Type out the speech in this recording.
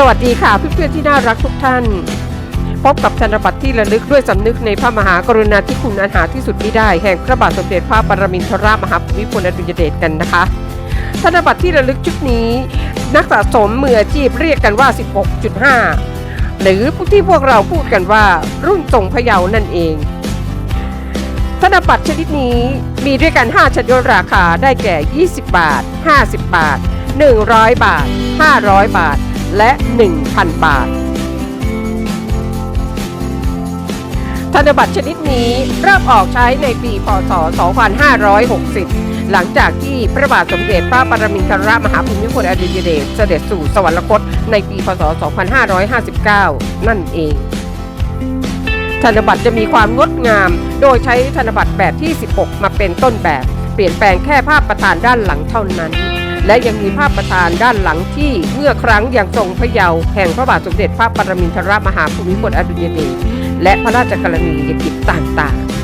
สวัสดีค่ะเพื่อนๆที่น่ารักทุกท่าน พบกับธนบัตรที่ระลึกด้วยสำนึกในพระมหากรุณาธิคุณอันหาที่สุดมิได้ แห่งพระบาทสมเด็จพระปรมินทรมหาภูมิพลอดุลยเดชกันนะคะ ธนบัตรที่ระลึกชุดนี้ นักสะสมมืออาชีพเรียกกันว่า 16.5 หรือที่พวกเราพูดกันว่ารุ่นทรงพะเยานั่นเอง ธนบัตรชนิดนี้มีด้วยกัน 5 ชนิดราคาได้แก่ 20 บาท 50 บาท 100 บาท 500 บาท และ 1,000 บาท ธนบัตรชนิดนี้เริ่มออกใช้ในปี พศ 2560 หลังจากที่พระบาทสมเด็จพระปรมินทรมหาภูมิพลอดุลยเดชเสด็จสู่สวรรคตในปี พศ 2559 นั่นเอง ธนบัตรจะมีความงดงาม โดยใช้ธนบัตรแบบที่ 16 มาเป็นต้นแบบ เปลี่ยนแปลงแค่ภาพประธานด้านหลังเท่านั้น และยังมีภาพประธานด้านหลังที่เมื่อครั้งยังทรงพระเยาว์แห่งพระบาทสมเด็จพระปรมินทรมหาภูมิพลอดุลยเดชและพระราชกรณียกิจต่างๆ